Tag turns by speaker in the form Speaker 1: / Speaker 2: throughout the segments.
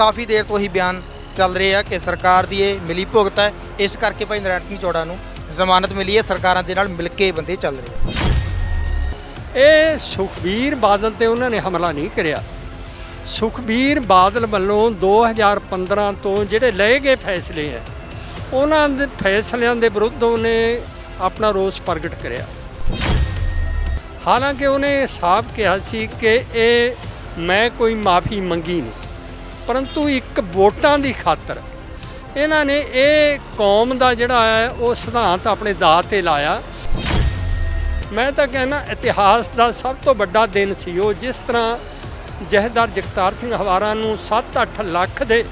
Speaker 1: ਕਾਫੀ ਦੇਰ ਤੋਂ ਹੀ ਬਿਆਨ ਚੱਲ ਰਹੇ ਆ ਕਿ ਸਰਕਾਰ ਦੀ ਇਹ ਮਿਲੀ ਭੁਗਤ ਹੈ। ਇਸ ਕਰਕੇ ਭਾਈ ਨਰਾਇਣ ਸਿੰਘ ਚੌੜਾ ਨੂੰ ਜ਼ਮਾਨਤ ਮਿਲੀ ਹੈ। ਸਰਕਾਰਾਂ ਦੇ ਨਾਲ ਮਿਲ ਕੇ ਬੰਦੇ ਚੱਲ ਰਹੇ
Speaker 2: ਇਹ ਸੁਖਬੀਰ ਬਾਦਲ ਤੇ ਉਹਨਾਂ ਨੇ ਹਮਲਾ ਨਹੀਂ ਕਰਿਆ। ਸੁਖਬੀਰ ਬਾਦਲ ਵੱਲੋਂ 2015 ਤੋਂ ਜਿਹੜੇ ਲਏ ਗਏ ਫੈਸਲੇ ਹੈ, ਉਹਨਾਂ ਦੇ ਫੈਸਲਿਆਂ ਦੇ ਵਿਰੁੱਧ ਉਹਨੇ ਆਪਣਾ ਰੋਸ ਪ੍ਰਗਟ ਕਰਿਆ। ਹਾਲਾਂਕਿ ਉਹਨੇ ਸਾਫ਼ ਕਿਹਾ ਸੀ ਕਿ ਇਹ ਮੈਂ ਕੋਈ ਮਾਫੀ ਮੰਗੀ ਨਹੀਂ। ਪਰੰਤੂ ਇੱਕ ਵੋਟਾਂ ਦੀ ਖਾਤਰ ਇਹਨਾਂ ਨੇ ਇਹ ਕੌਮ ਦਾ ਜਿਹੜਾ ਹੈ, ਉਹ ਸਿਧਾਂਤ ਆਪਣੇ ਦਾਅ ਤੇ ਲਾਇਆ। ਮੈਂ ਤਾਂ ਕਹਿੰਦਾ ਇਤਿਹਾਸ ਦਾ ਸਭ ਤੋਂ ਵੱਡਾ ਦਿਨ ਸੀ ਉਹ, ਜਿਸ ਤਰ੍ਹਾਂ ਜਹਦਾਰ ਜਗਤਾਰ ਸਿੰਘ ਹਵਾਰਾ ਨੂੰ 7-8 ਲੱਖ ਦੇ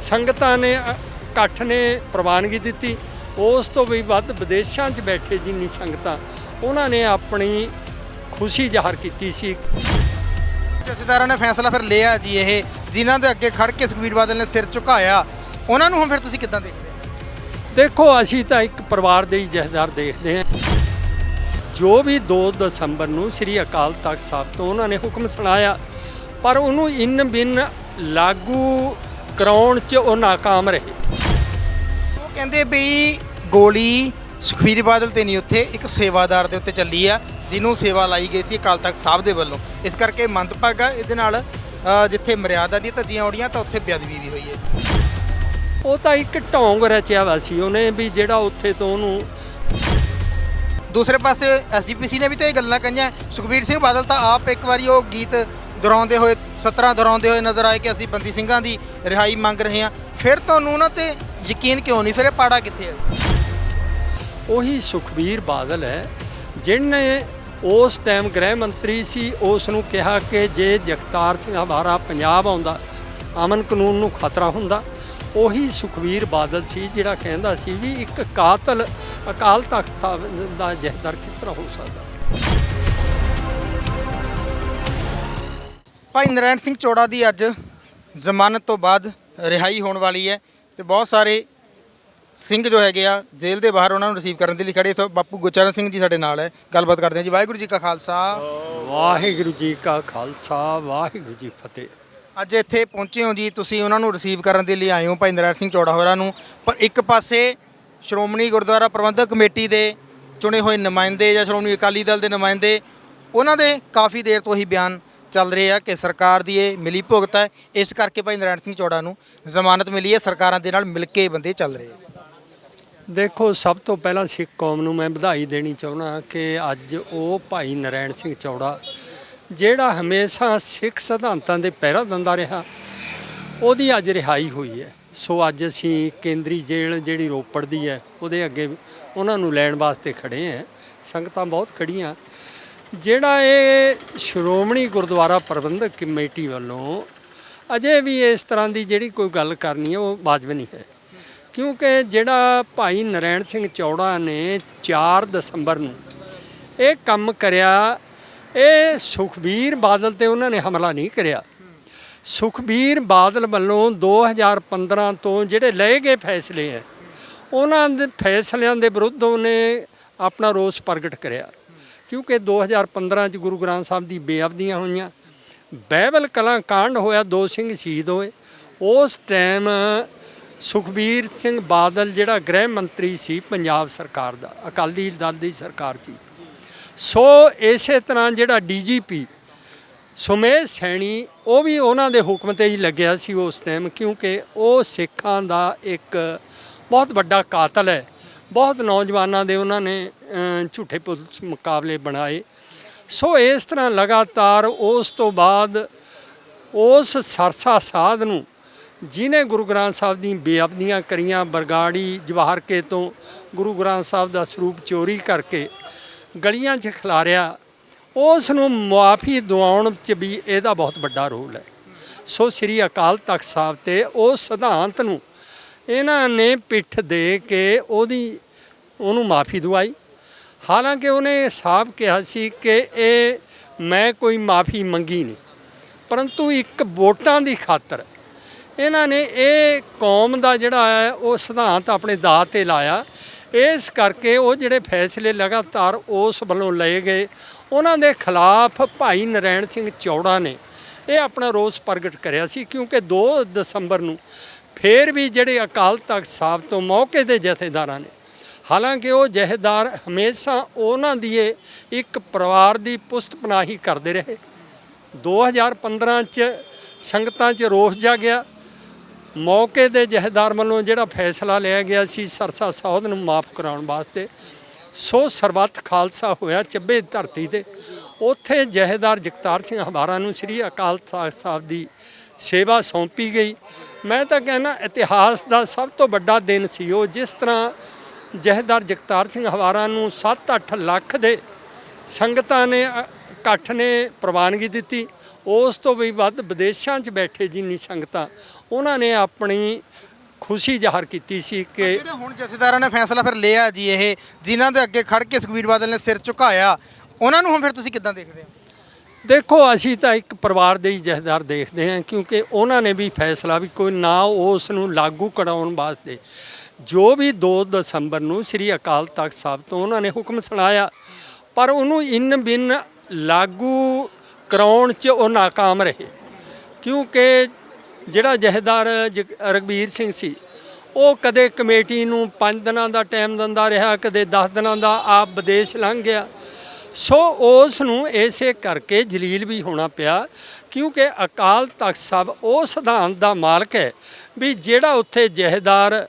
Speaker 2: ਸੰਗਤਾਂ ਨੇ ਇਕੱਠ ਨੇ ਪ੍ਰਵਾਨਗੀ ਦਿੱਤੀ। ਉਸ ਤੋਂ ਵੀ ਵੱਧ ਵਿਦੇਸ਼ਾਂ 'ਚ ਬੈਠੇ ਜਿੰਨੀ ਸੰਗਤਾਂ, ਉਹਨਾਂ ਨੇ ਆਪਣੀ ਖੁਸ਼ੀ ਜ਼ਾਹਰ ਕੀਤੀ ਸੀ।
Speaker 1: ਜਥੇਦਾਰਾਂ ਨੇ ਫੈਸਲਾ ਫਿਰ ਲਿਆ ਜੀ ਇਹ ਜਿਨ੍ਹਾਂ ਦੇ ਅੱਗੇ ਖੜ ਕੇ ਸੁਖਬੀਰ ਬਾਦਲ ਨੇ ਸਿਰ ਝੁਕਾਇਆ। ਉਹਨਾਂ ਨੂੰ ਹੁਣ ਫਿਰ ਤੁਸੀਂ ਕਿੱਦਾਂ ਦੇਖਦੇ ਹੋ?
Speaker 2: ਦੇਖੋ ਅਸੀਂ ਤਾਂ ਇੱਕ ਪਰਿਵਾਰ ਦੇ ਹੀ ਜਹਦਾਰ ਦੇਖਦੇ ਹਾਂ। ਜੋ ਵੀ 2 ਦਸੰਬਰ ਨੂੰ ਸ੍ਰੀ ਅਕਾਲ ਤਖਤ ਸਾਹਿਬ ਤੋਂ ਉਹਨਾਂ ਨੇ ਹੁਕਮ ਸੁਣਾਇਆ ਪਰ ਉਹਨੂੰ ਇਨ ਬਿਨ ਲਾਗੂ ਕਰਾਉਣ 'ਚ ਉਹ ਨਾਕਾਮ ਰਹੇ।
Speaker 1: ਉਹ ਕਹਿੰਦੇ ਵੀ ਗੋਲੀ ਸੁਖਬੀਰ ਬਾਦਲ ਤੇ ਨਹੀਂ ਉੱਥੇ ਇੱਕ ਸੇਵਾਦਾਰ ਦੇ ਉੱਤੇ ਚੱਲੀ ਆ ਜਿਹਨੂੰ ਸੇਵਾ ਲਾਈ ਗਈ ਸੀ ਅਕਾਲ ਤਖਤ ਸਾਹਿਬ ਦੇ ਵੱਲੋਂ। ਇਸ ਕਰਕੇ ਮੰਦਭਾਗਾ ਇਹਦੇ ਨਾਲ ਜਿੱਥੇ ਮਰਿਆਦਾ ਦੀ ਧੱਜੀਆਂ ਉੜੀਆਂ ਤਾਂ ਉੱਥੇ ਬੇਅਦਬੀ ਵੀ ਹੋਈ ਹੈ।
Speaker 2: ਉਹ ਤਾਂ ਇੱਕ ਢੋਂਗ ਰਚਿਆ ਵਾ ਸੀ ਉਹਨੇ ਵੀ ਜਿਹੜਾ ਉੱਥੇ ਤੋਂ ਉਹਨੂੰ
Speaker 1: ਦੂਸਰੇ ਪਾਸੇ ਐਸਜੀਪੀਸੀ ਨੇ ਵੀ ਤਾਂ ਇਹ ਗੱਲਾਂ ਕਹੀਆਂ। ਸੁਖਬੀਰ ਸਿੰਘ ਬਾਦਲ ਤਾਂ ਆਪ ਇੱਕ ਵਾਰੀ ਉਹ ਗੀਤ ਦੁਹਰਾਉਂਦੇ ਹੋਏ 17 ਦੁਹਰਾਉਂਦੇ ਹੋਏ ਨਜ਼ਰ ਆਏ ਕਿ ਅਸੀਂ ਬੰਦੀ ਸਿੰਘਾਂ ਦੀ ਰਿਹਾਈ ਮੰਗ ਰਹੇ ਹਾਂ। ਫਿਰ ਤੁਹਾਨੂੰ ਉਹਨਾਂ ਤੇ ਯਕੀਨ ਕਿਉਂ ਨਹੀਂ? ਫਿਰ ਇਹ ਪਾੜਾ ਕਿੱਥੇ ਹੈ?
Speaker 2: ਉਹੀ ਸੁਖਬੀਰ ਬਾਦਲ ਹੈ, ਜਿਹਨੇ ਉਸ ਟਾਈਮ ਗ੍ਰਹਿ ਮੰਤਰੀ ਸੀ ਉਸ ਨੂੰ ਕਿਹਾ ਕਿ ਜੇ ਜਗਤਾਰ ਸਿੰਘ ਹਵਾਰਾ ਪੰਜਾਬ ਆਉਂਦਾ, ਅਮਨ ਕਾਨੂੰਨ ਨੂੰ ਖਤਰਾ ਹੁੰਦਾ, ਉਹੀ ਸੁਖਬੀਰ ਬਾਦਲ ਸੀ, ਜਿਹੜਾ ਕਹਿੰਦਾ ਸੀ ਵੀ ਇੱਕ ਕਾਤਲ, ਅਕਾਲ ਤਖਤ ਦਾ ਜਹਦਰ ਕਿਸ ਤਰ੍ਹਾਂ ਹੋ ਸਕਦਾ?
Speaker 1: ਭਾਈ ਨਰੈਣ ਸਿੰਘ ਚੋੜਾ ਦੀ ਅੱਜ ਜ਼ਮਾਨਤ ਤੋਂ ਬਾਅਦ ਰਿਹਾਈ ਹੋਣ ਵਾਲੀ ਹੈ ਤੇ ਬਹੁਤ ਸਾਰੇ ਸਿੰਘ ਜੋ ਹੈਗੇ ਆ ਜੇਲ੍ਹ ਦੇ ਬਾਹਰ ਉਹਨਾਂ ਨੂੰ ਰਿਸੀਵ ਕਰਨ ਦੇ ਲਈ ਖੜੇ ਸੋ ਬਾਪੂ ਗੁਰਚਰਨ ਸਿੰਘ ਜੀ ਸਾਡੇ ਨਾਲ ਹੈ। ਗੱਲਬਾਤ ਕਰਦੇ ਹਾਂ ਜੀ। ਵਾਹਿਗੁਰੂ ਜੀ ਕਾ ਖਾਲਸਾ।
Speaker 2: ਵਾਹਿਗੁਰੂ ਜੀ ਕਾ ਖਾਲਸਾ ਵਾਹਿਗੁਰੂ ਜੀ ਫਤਿਹ।
Speaker 1: ਅੱਜ ਇੱਥੇ ਪਹੁੰਚੇ ਹੋ ਜੀ ਤੁਸੀਂ ਉਹਨਾਂ ਨੂੰ ਰਿਸੀਵ ਕਰਨ ਦੇ ਲਈ ਆਏ ਹੋ ਭਾਈ ਨਰੈਣ ਸਿੰਘ ਚੋੜਾ ਹੋਰਾਂ ਨੂੰ। ਪਰ ਇੱਕ ਪਾਸੇ ਸ਼੍ਰੋਮਣੀ ਗੁਰਦੁਆਰਾ ਪ੍ਰਬੰਧਕ ਕਮੇਟੀ ਦੇ ਚੁਣੇ ਹੋਏ ਨੁਮਾਇੰਦੇ ਜਾਂ ਸ਼੍ਰੋਮਣੀ ਅਕਾਲੀ ਦਲ ਦੇ ਨੁਮਾਇੰਦੇ ਉਹਨਾਂ ਦੇ ਕਾਫੀ ਦੇਰ ਤੋਂ ਹੀ ਬਿਆਨ ਚੱਲ ਰਹੇ ਆ ਕਿ ਸਰਕਾਰ ਦੀ ਇਹ ਮਿਲੀ ਭੁਗਤ ਹੈ। ਇਸ ਕਰਕੇ ਭਾਈ ਨਰੈਣ ਸਿੰਘ ਚੋੜਾ ਨੂੰ ਜ਼ਮਾਨਤ ਮਿਲੀ ਹੈ। ਸਰਕਾਰਾਂ ਦੇ ਨਾਲ ਮਿਲ ਕੇ ਬੰਦੇ ਚੱਲ ਰਹੇ ਆ।
Speaker 2: ਦੇਖੋ, ਸਭ ਤੋਂ ਪਹਿਲਾਂ ਸਿੱਖ ਕੌਮ ਨੂੰ ਮੈਂ ਵਧਾਈ ਦੇਣੀ ਚਾਹੁੰਦਾ ਕਿ ਅੱਜ ਉਹ ਭਾਈ ਨਰੈਣ ਸਿੰਘ ਚੌੜਾ, ਜਿਹੜਾ ਹਮੇਸ਼ਾ ਸਿੱਖ ਸਿਧਾਂਤਾਂ ਦੇ ਪਹਿਰਾ ਦਿੰਦਾ ਰਿਹਾ, ਉਹਦੀ ਅੱਜ ਰਿਹਾਈ ਹੋਈ ਹੈ। ਸੋ ਅੱਜ ਅਸੀਂ ਕੇਂਦਰੀ ਜੇਲ੍ਹ ਜਿਹੜੀ ਰੋਪੜ ਦੀ ਹੈ, ਉਹਦੇ ਅੱਗੇ ਉਹਨਾਂ ਨੂੰ ਲੈਣ ਵਾਸਤੇ ਖੜੇ ਹਾਂ। ਸੰਗਤਾਂ ਬਹੁਤ ਖੜੀਆਂ ਜਿਹੜਾ ਇਹ ਸ਼੍ਰੋਮਣੀ ਗੁਰਦੁਆਰਾ ਪ੍ਰਬੰਧਕ ਕਮੇਟੀ ਵੱਲੋਂ ਅਜੇ ਵੀ ਇਸ ਤਰ੍ਹਾਂ ਦੀ ਜਿਹੜੀ ਕੋਈ ਗੱਲ ਕਰਨੀ ਹੈ, ਉਹ ਵਾਜਬ ਨਹੀਂ ਹੈ। ਕਿਉਂਕਿ ਜਿਹੜਾ ਭਾਈ ਨਰੈਣ ਸਿੰਘ ਚੌੜਾ ਨੇ 4 ਦਸੰਬਰ ਨੂੰ ਇਹ ਕੰਮ ਕਰਿਆ, ਇਹ ਸੁਖਬੀਰ ਬਾਦਲ ਤੇ ਉਹਨਾਂ ਨੇ ਹਮਲਾ ਨਹੀਂ ਕਰਿਆ। ਸੁਖਬੀਰ ਬਾਦਲ ਵੱਲੋਂ 2015 ਤੋਂ ਜਿਹੜੇ ਲਏ ਗਏ ਫੈਸਲੇ ਹੈ, ਉਹਨਾਂ ਦੇ ਫੈਸਲਿਆਂ ਦੇ ਵਿਰੁੱਧ ਉਹਨੇ ਆਪਣਾ ਰੋਸ ਪ੍ਰਗਟ ਕਰਿਆ। ਕਿਉਂਕਿ 2015 ਚ ਗੁਰੂ ਗ੍ਰੰਥ ਸਾਹਿਬ ਦੀ ਬੇਅਬਦੀਆਂ ਹੋਈਆਂ, ਬਹਿਬਲ ਕਲਾਂ ਕਾਂਡ ਹੋਇਆ, ਦੋ ਸਿੰਘ ਸ਼ਹੀਦ ਹੋਏ। ਉਸ ਟਾਈਮ ਸੁਖਬੀਰ ਸਿੰਘ ਬਾਦਲ ਜਿਹੜਾ ਗ੍ਰਹਿ ਮੰਤਰੀ ਸੀ ਪੰਜਾਬ ਸਰਕਾਰ ਦਾ, ਅਕਾਲੀ ਦਲ ਦੀ ਸਰਕਾਰ ਸੀ। ਸੋ ਇਸੇ ਤਰ੍ਹਾਂ ਜਿਹੜਾ ਡੀਜੀਪੀ ਸੁਮੇਸ਼ ਸੈਣੀ, ਉਹ ਵੀ ਉਹਨਾਂ ਦੇ ਹੁਕਮ ਤੇ ਹੀ ਲੱਗਿਆ ਸੀ ਉਸ ਟਾਈਮ ਕਿਉਂਕਿ ਉਹ ਸਿੱਖਾਂ ਦਾ ਇੱਕ ਬਹੁਤ ਵੱਡਾ ਕਾਤਲ ਹੈ। ਬਹੁਤ ਨੌਜਵਾਨਾਂ ਦੇ ਉਹਨਾਂ ਨੇ ਝੂਠੇ ਪੁਲਿਸ ਮੁਕਾਬਲੇ ਬਣਾਏ। ਸੋ ਇਸ ਤਰ੍ਹਾਂ ਲਗਾਤਾਰ ਉਸ ਤੋਂ ਬਾਅਦ ਉਸ ਸਰਸਾ ਸਾਧ ਨੂੰ ਜਿਨੇ ਗੁਰੂ ਗ੍ਰੰਥ ਸਾਹਿਬ ਦੀ ਬੇਅਬਦੀਆਂ ਕਰੀਆਂ, ਬਰਗਾੜੀ ਜਵਾਹਰਕੇ ਤੋਂ ਗੁਰੂ ਗ੍ਰੰਥ ਸਾਹਿਬ ਦਾ ਸਰੂਪ ਚੋਰੀ ਕਰਕੇ ਗਲੀਆਂ 'ਚ ਖਿਲਾਰਿਆ, ਉਸ ਨੂੰ ਮੁਆਫੀ ਦਿਵਾਉਣ 'ਚ ਵੀ ਇਹਦਾ ਬਹੁਤ ਵੱਡਾ ਰੋਲ ਹੈ। ਸੋ ਸ੍ਰੀ ਅਕਾਲ ਤਖਤ ਸਾਹਿਬ ਤੇ ਉਹ ਸਿਧਾਂਤ ਨੂੰ ਇਹਨਾਂ ਨੇ ਪਿੱਠ ਦੇ ਕੇ ਉਹਦੀ, ਉਹਨੂੰ ਮਾਫੀ ਦਵਾਈ। ਹਾਲਾਂਕਿ ਉਹਨੇ ਸਾਫ਼ ਕਿਹਾ ਸੀ ਕਿ ਇਹ ਮੈਂ ਕੋਈ ਮਾਫੀ ਮੰਗੀ ਨਹੀਂ, ਪਰੰਤੂ ਇੱਕ ਵੋਟਾਂ ਦੀ ਖਾਤਰ ਇਹਨਾਂ ਨੇ ਇਹ ਕੌਮ ਦਾ ਜਿਹੜਾ ਹੈ, ਉਹ ਸਿਧਾਂਤ ਆਪਣੇ ਦਾਅ ਤੇ ਲਾਇਆ। ਇਸ ਕਰਕੇ ਉਹ ਜਿਹੜੇ ਫੈਸਲੇ ਲਗਾਤਾਰ ਉਸ ਵੱਲੋਂ ਲਏ ਗਏ, ਉਹਨਾਂ ਦੇ ਖਿਲਾਫ ਭਾਈ ਨਰੈਣ ਸਿੰਘ ਚੌੜਾ ਨੇ ਇਹ ਆਪਣਾ ਰੋਸ ਪ੍ਰਗਟ ਕਰਿਆ ਸੀ, ਕਿਉਂਕਿ 2 ਦਸੰਬਰ ਨੂੰ ਫੇਰ ਵੀ ਜਿਹੜੇ ਅਕਾਲ ਤਖਤ ਸਾਹਿਬ ਤੋਂ ਮੌਕੇ ਦੇ ਜਥੇਦਾਰਾਂ ਨੇ, ਹਾਲਾਂਕਿ ਉਹ ਜਥੇਦਾਰ ਹਮੇਸ਼ਾ ਉਹਨਾਂ ਦੀ ਇੱਕ ਪਰਿਵਾਰ ਦੀ ਪੁਸਤ ਪਨਾਹੀ ਕਰਦੇ ਰਹੇ। 2015 ਚ ਸੰਗਤਾਂ 'ਚ ਰੋਸ ਜਾਗਿਆ ਮੌਕੇ ਦੇ ਜਥੇਦਾਰ ਵੱਲੋਂ ਜਿਹੜਾ ਫੈਸਲਾ ਲਿਆ ਗਿਆ ਸੀ, ਸਰਸਾ ਸੌਧ ਨੂੰ ਮਾਫ ਕਰਾਉਣ ਵਾਸਤੇ, ਸੋ ਸਰਬੱਤ ਖਾਲਸਾ ਹੋਇਆ ਚੱਬੇ ਧਰਤੀ ਤੇ। ਉੱਥੇ ਜਥੇਦਾਰ ਜਗਤਾਰ ਸਿੰਘ ਹਵਾਰਾ ਨੂੰ ਸ੍ਰੀ ਅਕਾਲ ਤਖਤ ਸਾਹਿਬ ਦੀ ਸੇਵਾ ਸੌਂਪੀ ਗਈ। ਮੈਂ ਤਾਂ ਕਹਿੰਦਾ ਇਤਿਹਾਸ ਦਾ ਸਭ ਤੋਂ ਵੱਡਾ ਦਿਨ ਸੀ ਉਹ, ਜਿਸ ਤਰ੍ਹਾਂ ਜਥੇਦਾਰ ਜਗਤਾਰ ਸਿੰਘ ਹਵਾਰਾ ਨੂੰ 7-8 ਲੱਖ ਦੇ ਸੰਗਤਾਂ ਨੇ ਇਕੱਠ ਨੇ ਪ੍ਰਵਾਨਗੀ ਦਿੱਤੀ। ਉਸ ਤੋਂ ਵੀ ਵੱਧ ਵਿਦੇਸ਼ਾਂ 'ਚ ਬੈਠੇ ਜਿੰਨੀ ਸੰਗਤਾਂ ਉਹਨਾਂ ਨੇ ਆਪਣੀ ਖੁਸ਼ੀ ਜ਼ਾਹਰ ਕੀਤੀ ਸੀ ਕਿ
Speaker 1: ਜਿਹੜੇ ਹੁਣ ਜਥੇਦਾਰਾਂ ਨੇ ਫੈਸਲਾ ਫਿਰ ਲਿਆ ਜੀ ਇਹ ਜਿਨ੍ਹਾਂ ਦੇ ਅੱਗੇ ਖੜ ਕੇ ਸੁਖਬੀਰ ਬਾਦਲ ਨੇ ਸਿਰ ਝੁਕਾਇਆ ਉਹਨਾਂ ਨੂੰ ਹੁਣ ਫਿਰ ਤੁਸੀਂ ਕਿੱਦਾਂ ਦੇਖਦੇ ਹੋ?
Speaker 2: ਦੇਖੋ ਅਸੀਂ ਤਾਂ ਇੱਕ ਪਰਿਵਾਰ ਦੇ ਹੀ ਜਥੇਦਾਰ ਦੇਖਦੇ ਹਾਂ ਕਿਉਂਕਿ ਉਹਨਾਂ ਨੇ ਵੀ ਫੈਸਲਾ ਵੀ ਕੋਈ ਨਾ ਉਸ ਨੂੰ ਲਾਗੂ ਕਰਾਉਣ ਵਾਸਤੇ। ਜੋ ਵੀ 2 ਦਸੰਬਰ ਨੂੰ ਸ੍ਰੀ ਅਕਾਲ ਤਖਤ ਸਾਹਿਬ ਤੋਂ ਉਹਨਾਂ ਨੇ ਹੁਕਮ ਸੁਣਾਇਆ ਪਰ ਉਹਨੂੰ ਇਨ ਬਿਨ ਲਾਗੂ ਕਰਾਉਣ 'ਚ ਉਹ ਨਾਕਾਮ ਰਹੇ। ਕਿਉਂਕਿ ਜਿਹੜਾ ਜਥੇਦਾਰ ਜਗ- ਰਘਬੀਰ ਸਿੰਘ ਸੀ, ਉਹ ਕਦੇ ਕਮੇਟੀ ਨੂੰ 5 ਦਿਨਾਂ ਦਾ ਟਾਈਮ ਦਿੰਦਾ ਰਿਹਾ, ਕਦੇ 10 ਦਿਨਾਂ ਦਾ, ਆਪ ਵਿਦੇਸ਼ ਲੰਘ ਗਿਆ। ਸੋ ਉਸ ਨੂੰ ਐਸੇ ਕਰਕੇ ਜਲੀਲ ਵੀ ਹੋਣਾ ਪਿਆ, ਕਿਉਂਕਿ ਅਕਾਲ ਤਖਤ ਸਾਹਿਬ ਉਹ ਸਿਧਾਂਤ ਦਾ ਮਾਲਕ ਹੈ ਵੀ ਜਿਹੜਾ ਉੱਥੇ ਜਹੇਦਾਰ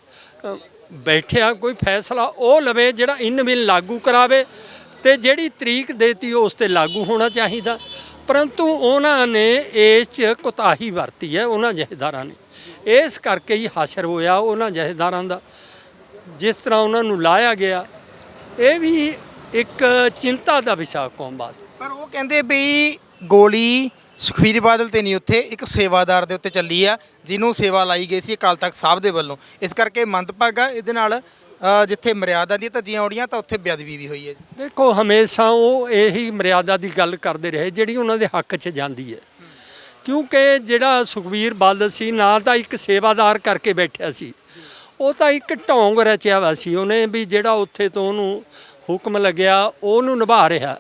Speaker 2: ਬੈਠਿਆ, ਕੋਈ ਫੈਸਲਾ ਉਹ ਲਵੇ, ਜਿਹੜਾ ਇਨ ਬਿਨ ਲਾਗੂ ਕਰਾਵੇ ਤੇ ਜਿਹੜੀ ਤਰੀਕ ਦੇਤੀ ਉਸ ਤੇ ਲਾਗੂ ਹੋਣਾ ਚਾਹੀਦਾ। ਪਰੰਤੂ ਉਹਨਾਂ ਨੇ ਇਸ 'ਚ ਕੁਤਾਹੀ ਵਰਤੀ ਹੈ, ਉਹਨਾਂ ਜਹੇਦਾਰਾਂ ਨੇ। ਇਸ ਕਰਕੇ ਹੀ ਹਾਸ਼ਰ ਹੋਇਆ ਉਹਨਾਂ ਜਹੇਦਾਰਾਂ ਦਾ, ਜਿਸ ਤਰ੍ਹਾਂ ਉਹਨਾਂ ਨੂੰ ਲਾਇਆ ਗਿਆ। ਇਹ ਵੀ ਇੱਕ ਚਿੰਤਾ ਦਾ ਵਿਸ਼ਾ ਕੌਮ ਵਾਸਤੇ।
Speaker 1: ਪਰ ਉਹ ਕਹਿੰਦੇ ਵੀ ਗੋਲੀ ਸੁਖਬੀਰ ਬਾਦਲ ਤੇ ਨਹੀਂ ਉੱਥੇ, ਇੱਕ ਸੇਵਾਦਾਰ ਦੇ ਉੱਤੇ ਚੱਲੀ ਆ, ਜਿਹਨੂੰ ਸੇਵਾ ਲਾਈ ਗਈ ਸੀ ਅਕਾਲ ਤਖਤ ਸਾਹਿਬ ਦੇ ਵੱਲੋਂ। ਇਸ ਕਰਕੇ ਮੰਦਭਾਗਾ ਇਹਦੇ ਨਾਲ ਅ, ਜਿੱਥੇ ਮਰਿਆਦਾ ਦੀਆਂ ਧੱਜੀਆਂ ਉੜੀਆਂ ਤਾਂ ਉੱਥੇ ਬੇਅਦਬੀ ਵੀ ਹੋਈ ਹੈ ਜੀ।
Speaker 2: ਦੇਖੋ ਹਮੇਸ਼ਾ ਉਹ ਇਹੀ ਮਰਿਆਦਾ ਦੀ ਗੱਲ ਕਰਦੇ ਰਹੇ ਜਿਹੜੀ ਉਹਨਾਂ ਦੇ ਹੱਕ 'ਚ ਜਾਂਦੀ ਹੈ। ਕਿਉਂਕਿ ਜਿਹੜਾ ਸੁਖਬੀਰ ਬਾਦਲ ਸੀ ਨਾ ਤਾਂ ਇੱਕ ਸੇਵਾਦਾਰ ਕਰਕੇ ਬੈਠਿਆ ਸੀ। ਉਹ ਤਾਂ ਇੱਕ ਢੌਂਗ ਰਚਿਆ ਵਾ ਸੀ। ਉਹਨੇ ਵੀ ਜਿਹੜਾ ਉੱਥੇ ਤੋਂ ਉਹਨੂੰ ਹੁਕਮ ਲੱਗਿਆ ਉਹਨੂੰ ਨਿਭਾ ਰਿਹਾ।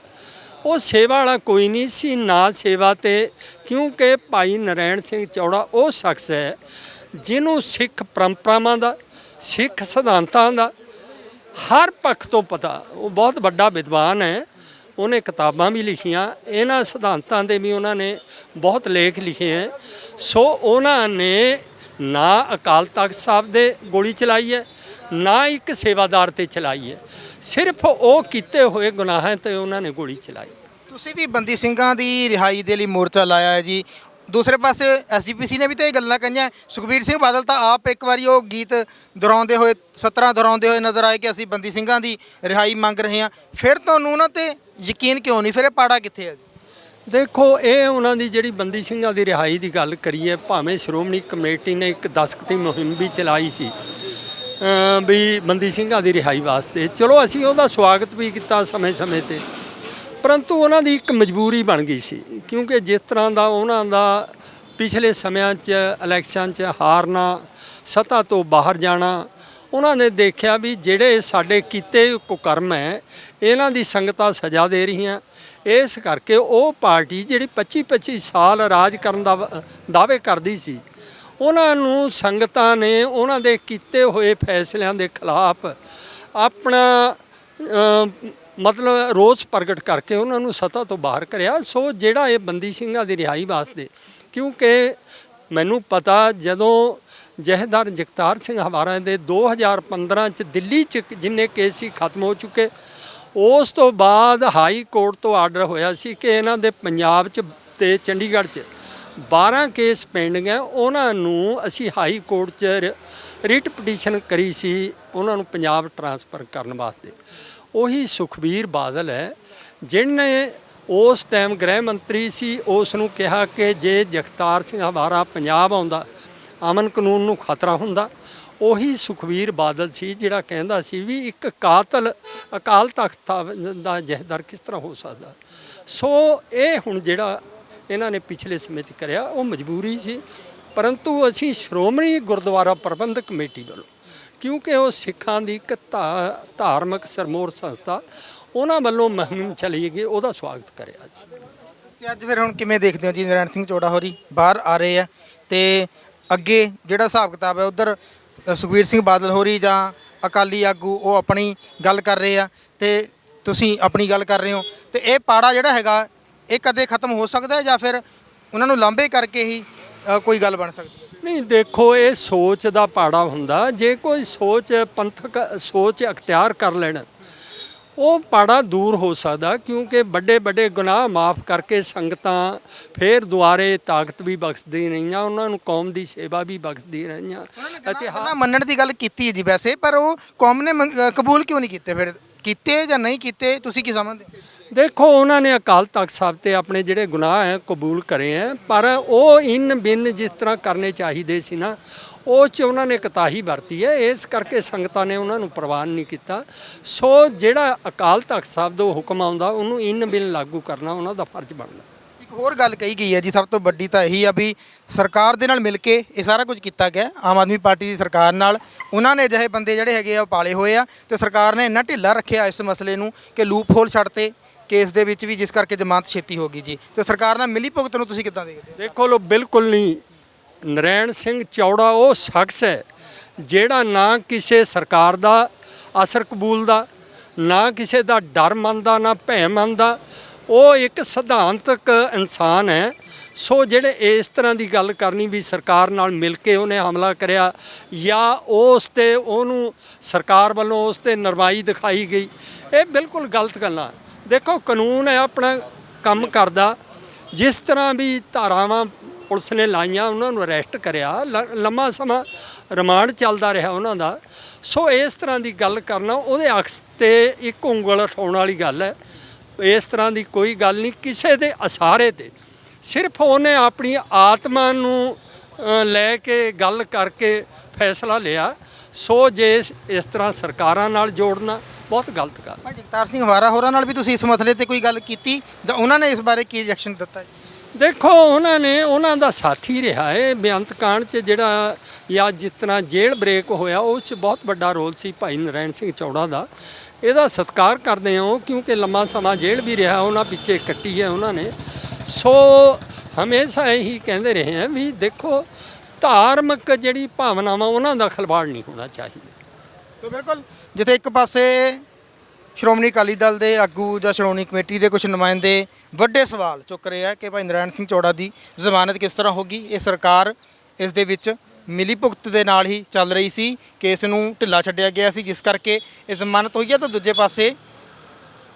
Speaker 2: ਉਹ ਸੇਵਾ ਵਾਲਾ ਕੋਈ ਨਹੀਂ ਸੀ ਨਾ ਸੇਵਾ ਤੇ। ਕਿਉਂਕਿ ਭਾਈ ਨਰੈਣ ਸਿੰਘ ਚੌੜਾ ਉਹ ਸ਼ਖਸ ਹੈ ਜਿਹਨੂੰ ਸਿੱਖ ਪਰੰਪਰਾਵਾਂ ਦਾ ਸਿੱਖ ਸਿਧਾਂਤਾਂ ਦਾ ਹਰ ਪੱਖ ਤੋਂ ਪਤਾ। ਉਹ ਬਹੁਤ ਵੱਡਾ ਵਿਦਵਾਨ ਹੈ, ਉਹਨੇ ਕਿਤਾਬਾਂ ਵੀ ਲਿਖੀਆਂ, ਇਹਨਾਂ ਸਿਧਾਂਤਾਂ ਦੇ ਵੀ ਉਹਨਾਂ ਨੇ ਬਹੁਤ ਲੇਖ ਲਿਖੇ ਹੈ। ਸੋ ਉਹਨਾਂ ਨੇ ਨਾ ਅਕਾਲ ਤਖਤ ਸਾਹਿਬ ਦੇ ਗੋਲੀ ਚਲਾਈ ਹੈ, ਨਾ ਇੱਕ ਸੇਵਾਦਾਰ ਤੇ ਚਲਾਈ ਹੈ। ਸਿਰਫ ਉਹ ਕੀਤੇ ਹੋਏ ਗੁਨਾਹਾਂ ਤੇ ਉਹਨਾਂ ਨੇ ਗੋਲੀ ਚਲਾਈ।
Speaker 1: ਤੁਸੀਂ ਵੀ ਬੰਦੀ ਸਿੰਘਾਂ ਦੀ ਰਿਹਾਈ ਦੇ ਲਈ ਮੋਰਚਾ ਲਾਇਆ ਹੈ ਜੀ। ਦੂਸਰੇ ਪਾਸੇ ਐਸਜੀਪੀਸੀ ਨੇ ਵੀ ਤਾਂ ਇਹ ਗੱਲਾਂ ਕਹੀਆਂ। ਸੁਖਬੀਰ ਸਿੰਘ ਬਾਦਲ ਤਾਂ ਆਪ ਇੱਕ ਵਾਰੀ ਉਹ ਗੀਤ ਦੁਹਰਾਉਂਦੇ ਹੋਏ 17 ਦੁਹਰਾਉਂਦੇ ਹੋਏ ਨਜ਼ਰ ਆਏ ਕਿ ਅਸੀਂ ਬੰਦੀ ਸਿੰਘਾਂ ਦੀ ਰਿਹਾਈ ਮੰਗ ਰਹੇ ਹਾਂ। ਫਿਰ ਤੁਹਾਨੂੰ ਉਹਨਾਂ ਤੇ ਯਕੀਨ ਕਿਉਂ ਨਹੀਂ? ਫਿਰ ਇਹ ਪਾੜਾ ਕਿੱਥੇ ਹੈ? ਜੀ
Speaker 2: ਦੇਖੋ, ਇਹ ਉਹਨਾਂ ਦੀ ਜਿਹੜੀ ਬੰਦੀ ਸਿੰਘਾਂ ਦੀ ਰਿਹਾਈ ਦੀ ਗੱਲ ਕਰੀਏ, ਭਾਵੇਂ ਸ਼੍ਰੋਮਣੀ ਕਮੇਟੀ ਨੇ ਇੱਕ ਦਸਕਤੀ ਮੁਹਿੰਮ ਵੀ ਚਲਾਈ ਸੀ ਵੀ ਬੰਦੀ ਸਿੰਘਾਂ ਦੀ ਰਿਹਾਈ ਵਾਸਤੇ। ਚਲੋ, ਅਸੀਂ ਉਹਦਾ ਸਵਾਗਤ ਵੀ ਕੀਤਾ ਸਮੇਂ-ਸਮੇਂ ਤੇ। ਪਰੰਤੂ ਉਹਨਾਂ ਦੀ ਇੱਕ ਮਜਬੂਰੀ ਬਣ ਗਈ ਸੀ। ਕਿਉਂਕਿ ਜਿਸ ਤਰ੍ਹਾਂ ਦਾ ਉਹਨਾਂ ਦਾ ਪਿਛਲੇ ਸਮਿਆਂ 'ਚ ਇਲੈਕਸ਼ਨ 'ਚ ਹਾਰਨਾ, ਸੱਤਾ ਤੋਂ ਬਾਹਰ ਜਾਣਾ, ਉਹਨਾਂ ਨੇ ਦੇਖਿਆ ਵੀ ਜਿਹੜੇ ਸਾਡੇ ਕੀਤੇ ਕੁਕਰਮ ਹੈ, ਇਹਨਾਂ ਦੀ ਸੰਗਤਾਂ ਸਜ਼ਾ ਦੇ ਰਹੀਆਂ। ਇਸ ਕਰਕੇ ਉਹ ਪਾਰਟੀ ਜਿਹੜੀ 25 25 ਸਾਲ ਰਾਜ ਕਰਨ ਦਾ ਵ- ਦਾਅਵੇ ਕਰਦੀ ਸੀ, ਉਹਨਾਂ ਨੂੰ ਸੰਗਤਾਂ ਨੇ ਉਹਨਾਂ ਦੇ ਕੀਤੇ ਹੋਏ ਫੈਸਲਿਆਂ ਦੇ ਖਿਲਾਫ ਆਪਣਾ ਮਤਲਬ ਰੋਸ ਪ੍ਰਗਟ ਕਰਕੇ ਉਹਨਾਂ ਨੂੰ ਸੱਤਾ ਤੋਂ ਬਾਹਰ ਕਰਿਆ। ਸੋ ਜਿਹੜਾ ਇਹ ਬੰਦੀ ਸਿੰਘਾਂ ਦੀ ਰਿਹਾਈ ਵਾਸਤੇ, ਕਿਉਂਕਿ ਮੈਨੂੰ ਪਤਾ ਜਦੋਂ ਜਹੇਦਾਰ ਜਗਤਾਰ ਸਿੰਘ ਹਵਾਰਾ ਦੇ 2015 ਚ ਦਿੱਲੀ ਚ ਜਿੰਨੇ ਕੇਸ ਸੀ ਖਤਮ ਹੋ ਚੁੱਕੇ, ਉਸ ਤੋਂ ਬਾਅਦ ਹਾਈ ਕੋਰਟ ਤੋਂ ਆਰਡਰ ਹੋਇਆ ਸੀ ਕਿ ਇਹਨਾਂ ਦੇ ਪੰਜਾਬ ਚ ਤੇ ਚੰਡੀਗੜ੍ਹ ਚ 12 ਕੇਸ ਪੈਂਡਿੰਗ ਹੈ ਉਹਨਾਂ ਨੂੰ ਅਸੀਂ ਹਾਈ ਕੋਰਟ ਚ ਰਿਟ ਪਟੀਸ਼ਨ ਕਰੀ ਸੀ, ਉਹਨਾਂ ਨੂੰ ਪੰਜਾਬ ਟਰਾਂਸਫਰ ਕਰਨ ਵਾਸਤੇ। ਉਹੀ ਸੁਖਬੀਰ ਬਾਦਲ ਹੈ, ਜਿਹਨੇ ਉਸ ਟਾਈਮ ਗ੍ਰਹਿ ਮੰਤਰੀ ਸੀ ਉਸ ਨੂੰ ਕਿਹਾ ਕਿ ਜੇ ਜਗਤਾਰ ਸਿੰਘ ਹਵਾਰਾ ਪੰਜਾਬ ਆਉਂਦਾ, ਅਮਨ ਕਾਨੂੰਨ ਨੂੰ ਖਤਰਾ ਹੁੰਦਾ, ਉਹੀ ਸੁਖਬੀਰ ਬਾਦਲ ਸੀ, ਜਿਹੜਾ ਕਹਿੰਦਾ ਸੀ ਵੀ ਇੱਕ ਕਾਤਲ, ਅਕਾਲ ਤਖਤ ਦਾ ਜਹਦਰ ਕਿਸ ਤਰ੍ਹਾਂ ਹੋ ਸਕਦਾ। ਸੋ ਇਹ ਹੁਣ ਜਿਹੜਾ ਇਹਨਾਂ ਨੇ ਪਿਛਲੇ ਸਮੇਂ 'ਚ ਕਰਿਆ, ਉਹ ਮਜਬੂਰੀ ਸੀ, ਪਰੰਤੂ ਅਸੀਂ ਸ਼੍ਰੋਮਣੀ ਗੁਰਦੁਆਰਾ ਪ੍ਰਬੰਧਕ ਕਮੇਟੀ ਵੱਲੋਂ ਕਿਉਂਕਿ ਉਹ ਸਿੱਖਾਂ ਦੀ ਇੱਕ ਧਾ- ਧਾਰਮਿਕ ਸਰਮੋਰ ਸੰਸਥਾ, ਉਹਨਾਂ ਵੱਲੋਂ ਮੁਹਿੰਮ ਚਲੀ ਗਈ, ਉਹਦਾ ਸਵਾਗਤ ਕਰਿਆ ਜੀ।
Speaker 1: ਤੇ ਅੱਜ ਫਿਰ ਹੁਣ ਕਿਵੇਂ ਦੇਖਦੇ ਹੋ ਜੀ ਨਰੈਣ ਸਿੰਘ ਚੋੜਾ ਹੋਰੀ ਬਾਹਰ ਆ ਰਹੇ ਆ ਤੇ ਅੱਗੇ ਜਿਹੜਾ ਹਿਸਾਬ ਕਿਤਾਬ ਹੈ, ਉਧਰ ਸੁਖਵੀਰ ਸਿੰਘ ਬਾਦਲ ਹੋਰੀ ਜਾਂ ਅਕਾਲੀ ਆਗੂ, ਉਹ ਆਪਣੀ ਗੱਲ ਕਰ ਰਹੇ ਆ ਤੇ ਤੁਸੀਂ ਆਪਣੀ ਗੱਲ ਕਰ ਰਹੇ ਹੋ। ਤੇ ਇਹ ਪਾੜਾ ਜਿਹੜਾ ਹੈਗਾ, ਇਹ ਕਦੇ ਖਤਮ ਹੋ ਸਕਦਾ ਹੈ ਜਾਂ ਫਿਰ ਉਹਨਾਂ ਨੂੰ ਲਾਂਭੇ ਕਰਕੇ ਹੀ ਕੋਈ ਗੱਲ ਬਣ ਸਕਦੀ ਹੈ?
Speaker 2: ਨਹੀਂ, ਦੇਖੋ, ਇਹ ਸੋਚ ਦਾ ਪਾੜਾ ਹੁੰਦਾ। ਜੇ ਕੋਈ ਸੋਚ ਪੰਥਕ, ਸੋਚ ਅਖਤਿਆਰ ਕਰ ਲੈਣ, ਉਹ ਪਾੜਾ ਦੂਰ ਹੋ ਸਕਦਾ ਕਿਉਂਕਿ ਵੱਡੇ ਵੱਡੇ ਗੁਨਾਹ ਮਾਫ ਕਰਕੇ ਸੰਗਤਾਂ ਫੇਰ ਦੁਆਰੇ ਤਾਕਤ ਵੀ ਬਖਸ਼ਦੀ ਰਹੀਆਂ, ਉਹਨਾਂ ਨੂੰ ਕੌਮ ਦੀ ਸੇਵਾ ਵੀ ਬਖਸ਼ਦੀ ਰਹੀਆਂ। ਅਤੇ
Speaker 1: ਉਹਨਾਂ ਮੰਨਣ ਦੀ ਗੱਲ ਕੀਤੀ ਹੈ ਜੀ ਵੈਸੇ, ਪਰ ਉਹ ਕੌਮ ਨੇ ਕਬੂਲ ਕਿਉਂ ਨਹੀਂ ਕੀਤੇ? ਫਿਰ ਕੀਤੇ ਜਾਂ ਨਹੀਂ ਕੀਤੇ, ਤੁਸੀਂ ਕੀ ਸਮਝਦੇ?
Speaker 2: ਦੇਖੋ, ਉਹਨਾਂ ਨੇ ਅਕਾਲ ਤਖਤ ਸਾਹਿਬ ਤੇ ਆਪਣੇ ਜਿਹੜੇ ਗੁਨਾਹ ਹੈ, ਕਬੂਲ ਕਰੇ ਹੈ, ਪਰ ਉਹ ਇਨ ਬਿਨ ਜਿਸ ਤਰ੍ਹਾਂ ਕਰਨੇ ਚਾਹੀਦੇ ਸੀ ਨਾ, ਉਹ ਚ ਉਹਨਾਂ ਨੇ ਕਤਾਹੀ ਵਰਤੀ ਹੈ। ਇਸ ਕਰਕੇ ਸੰਗਤਾਂ ਨੇ ਉਹਨਾਂ ਨੂੰ ਪ੍ਰਵਾਨ ਨਹੀਂ ਕੀਤਾ। ਸੋ ਜਿਹੜਾ ਅਕਾਲ ਤਖਤ ਸਾਹਿਬ ਦਾ ਹੁਕਮ ਆਉਂਦਾ, ਉਹਨੂੰ ਇਨ ਬਿਨ ਲਾਗੂ ਕਰਨਾ ਉਹਨਾਂ ਦਾ ਫਰਜ਼ ਬਣਦਾ।
Speaker 1: ਇੱਕ ਹੋਰ ਗੱਲ ਕਹੀ ਗਈ ਹੈ ਜੀ, ਸਭ ਤੋਂ ਵੱਡੀ ਤਾਂ ਇਹੀ ਆ ਵੀ ਸਰਕਾਰ ਦੇ ਨਾਲ ਮਿਲ ਕੇ ਇਹ ਸਾਰਾ ਕੁਝ ਕੀਤਾ ਗਿਆ। ਆਮ ਆਦਮੀ ਪਾਰਟੀ ਦੀ ਸਰਕਾਰ ਨਾਲ ਉਹਨਾਂ ਨੇ ਅਜਿਹੇ ਬੰਦੇ ਜਿਹੜੇ ਹੈਗੇ ਆ, ਉਹ ਪਾਲੇ ਹੋਏ ਆ ਤੇ ਸਰਕਾਰ ਨੇ ਇੰਨਾ ਢਿੱਲਾ ਰੱਖਿਆ ਇਸ ਮਸਲੇ ਨੂੰ ਕਿ ਲੂਪ ਹੋਲ ਛੱਡਤੇ। ਕੇਸ ਦੇ ਵਿੱਚ ਵੀ ਜਿਸ ਕਰਕੇ ਜ਼ਮਾਨਤ ਛੇਤੀ ਹੋ ਗਈ ਜੀ। ਤੇ ਸਰਕਾਰ ਨਾਲ ਮਿਲੀ ਭੁਗਤ ਨੂੰ ਤੁਸੀਂ ਕਿੱਦਾਂ ਦੇਖਦੇ ਹੋ?
Speaker 2: ਦੇਖੋ ਲੋ, ਬਿਲਕੁਲ ਨਹੀਂ। ਨਰੈਣ ਸਿੰਘ ਚੌੜਾ ਉਹ ਸ਼ਖਸ ਹੈ, ਜਿਹੜਾ ਨਾ ਕਿਸੇ ਸਰਕਾਰ ਦਾ ਅਸਰ ਕਬੂਲ ਦਾ, ਨਾ ਕਿਸੇ ਦਾ ਡਰ ਮੰਨਦਾ, ਨਾ ਭੈ ਮੰਨਦਾ। ਉਹ ਇੱਕ ਸਿਧਾਂਤਕ ਇਨਸਾਨ ਹੈ। ਸੋ ਜਿਹੜੇ ਇਸ ਤਰ੍ਹਾਂ ਦੀ ਗੱਲ ਕਰਨੀ ਵੀ ਸਰਕਾਰ ਨਾਲ ਮਿਲ ਕੇ ਉਹਨੇ ਹਮਲਾ ਕਰਿਆ, ਜਾਂ ਉਸ ਤੇ ਉਹਨੂੰ ਸਰਕਾਰ ਵੱਲੋਂ ਉਸ ਤੇ ਨਰਮਾਈ ਦਿਖਾਈ ਗਈ, ਇਹ ਬਿਲਕੁਲ ਗਲਤ ਗੱਲਾਂ। ਦੇਖੋ, ਕਾਨੂੰਨ ਹੈ ਆਪਣਾ ਕੰਮ ਕਰਦਾ। ਜਿਸ ਤਰ੍ਹਾਂ ਵੀ ਧਾਰਾਵਾਂ ਪੁਲਿਸ ਨੇ ਲਾਈਆਂ, ਉਹਨਾਂ ਨੂੰ ਅਰੈਸਟ ਕਰਿਆ। ਲ- ਲੰਮਾ ਸਮਾਂ ਰਿਮਾਂਡ ਚੱਲਦਾ ਰਿਹਾ ਉਹਨਾਂ ਦਾ। ਸੋ ਇਸ ਤਰ੍ਹਾਂ ਦੀ ਗੱਲ ਕਰਨਾ ਉਹਦੇ ਅਕਸ ਤੇ ਇੱਕ ਉਂਗਲ ਉਠਾਉਣ ਵਾਲੀ ਗੱਲ ਹੈ। ਇਸ ਤਰ੍ਹਾਂ ਦੀ ਕੋਈ ਗੱਲ ਨਹੀਂ, ਕਿਸੇ ਦੇ ਅਸਾਰੇ ਤੇ। ਸਿਰਫ ਉਹਨੇ ਆਪਣੀ ਆਤਮਾ ਨੂੰ ਲੈ ਕੇ ਗੱਲ ਕਰਕੇ ਫੈਸਲਾ ਲਿਆ। ਸੋ ਜੇ ਇਸ ਤਰ੍ਹਾਂ ਸਰਕਾਰਾਂ ਨਾਲ ਜੋੜਨਾ ਬਹੁਤ ਗਲਤ ਗੱਲ।
Speaker 1: ਭਾਈ ਜਗਤਾਰ ਸਿੰਘ ਹਵਾਰਾ ਹੋਰਾਂ ਨਾਲ ਵੀ ਤੁਸੀਂ ਇਸ ਮਸਲੇ ਤੇ ਕੋਈ ਗੱਲ ਕੀਤੀ? ਜਾਂ ਉਹਨਾਂ ਨੇ ਇਸ ਬਾਰੇ ਕੀ ਰਿਐਕਸ਼ਨ ਦਿੱਤਾ ਜੀ?
Speaker 2: ਦੇਖੋ ਉਹਨਾਂ ਨੇ ਉਹਨਾਂ ਦਾ ਸਾਥੀ ਰਿਹਾ ਹੈ। ਬੇਅੰਤ ਕਾਂਡ 'ਚ ਜਿਹੜਾ ਜਾਂ ਜਿਸ ਤਰ੍ਹਾਂ ਜੇਲ੍ਹ ਬ੍ਰੇਕ ਹੋਇਆ ਉਹ 'ਚ ਬਹੁਤ ਵੱਡਾ ਰੋਲ ਸੀ ਭਾਈ ਨਰੈਣ ਸਿੰਘ ਚੌੜਾ ਦਾ। ਇਹਦਾ ਸਤਿਕਾਰ ਕਰਦੇ ਹਾਂ ਕਿਉਂਕਿ ਲੰਮਾ ਸਮਾਂ ਜੇਲ੍ਹ ਵੀ ਰਿਹਾ ਉਹਨਾਂ ਪਿੱਛੇ ਕੱਟੀ ਹੈ ਉਹਨਾਂ ਨੇ। ਸੋ ਹਮੇਸ਼ਾ ਇਹੀ ਕਹਿੰਦੇ ਰਹੇ ਆ ਵੀ ਦੇਖੋ ਧਾਰਮਿਕ ਜਿਹੜੀ ਭਾਵਨਾਵਾਂ ਉਹਨਾਂ ਦਾ ਖਲਵਾੜ ਨਹੀਂ ਹੋਣਾ ਚਾਹੀਦਾ।
Speaker 1: ਤੋ ਬਿਲਕੁਲ ਜਿੱਥੇ ਇੱਕ ਪਾਸੇ ਸ਼੍ਰੋਮਣੀ ਅਕਾਲੀ ਦਲ ਦੇ ਆਗੂ ਜਾਂ ਸ਼੍ਰੋਮਣੀ ਕਮੇਟੀ ਦੇ ਕੁਝ ਨੁਮਾਇੰਦੇ ਵੱਡੇ ਸਵਾਲ ਚੁੱਕ ਰਹੇ ਆ ਕਿ ਭਾਈ ਨਰਾਇਣ ਸਿੰਘ ਚੌੜਾ ਦੀ ਜ਼ਮਾਨਤ ਕਿਸ ਤਰ੍ਹਾਂ ਹੋਗੀ? ਇਹ ਸਰਕਾਰ ਇਸ ਦੇ ਵਿੱਚ ਮਿਲੀ ਭੁਗਤ ਦੇ ਨਾਲ ਹੀ ਚੱਲ ਰਹੀ ਸੀ ਕੇਸ ਨੂੰ ਢਿੱਲਾ ਛੱਡਿਆ ਗਿਆ ਸੀ ਜਿਸ ਕਰਕੇ ਇਹ ਜ਼ਮਾਨਤ ਹੋਈ ਹੈ ਤਾਂ ਦੂਜੇ ਪਾਸੇ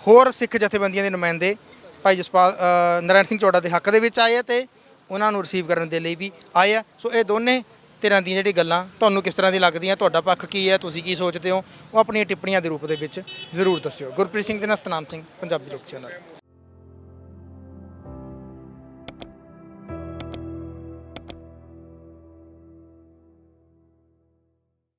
Speaker 1: ਹੋਰ ਸਿੱਖ ਜਥੇਬੰਦੀਆਂ ਦੇ ਨੁਮਾਇੰਦੇ ਭਾਈ ਜਸਪਾਲ ਅ, ਨਰਾਇਣ ਸਿੰਘ ਚੌੜਾ ਦੇ ਹੱਕ ਦੇ ਵਿੱਚ ਆਏ ਆ ਤੇ ਉਹਨਾਂ ਨੂੰ ਰਿਸੀਵ ਕਰਨ ਦੇ ਲਈ ਵੀ ਆਏ ਆ। ਸੋ ਇਹ ਦੋਨੇ ਧਿਰਾਂ ਦੀਆਂ ਜਿਹੜੀ ਗੱਲਾਂ ਤੁਹਾਨੂੰ ਕਿਸ ਤਰ੍ਹਾਂ ਦੀ ਲੱਗਦੀਆਂ, ਤੁਹਾਡਾ ਪੱਖ ਕੀ ਹੈ, ਤੁਸੀਂ ਕੀ ਸੋਚਦੇ ਹੋ, ਉਹ ਆਪਣੀਆਂ ਟਿੱਪਣੀਆਂ ਦੇ ਰੂਪ ਦੇ ਵਿੱਚ ਜ਼ਰੂਰ ਦੱਸਿਓ। ਗੁਰਪ੍ਰੀਤ ਸਿੰਘ ਦੇ ਨਾਲ ਸਤਨਾਮ ਸਿੰਘ, ਪੰਜਾਬੀ ਲੋਕ ਚੈਨਲ।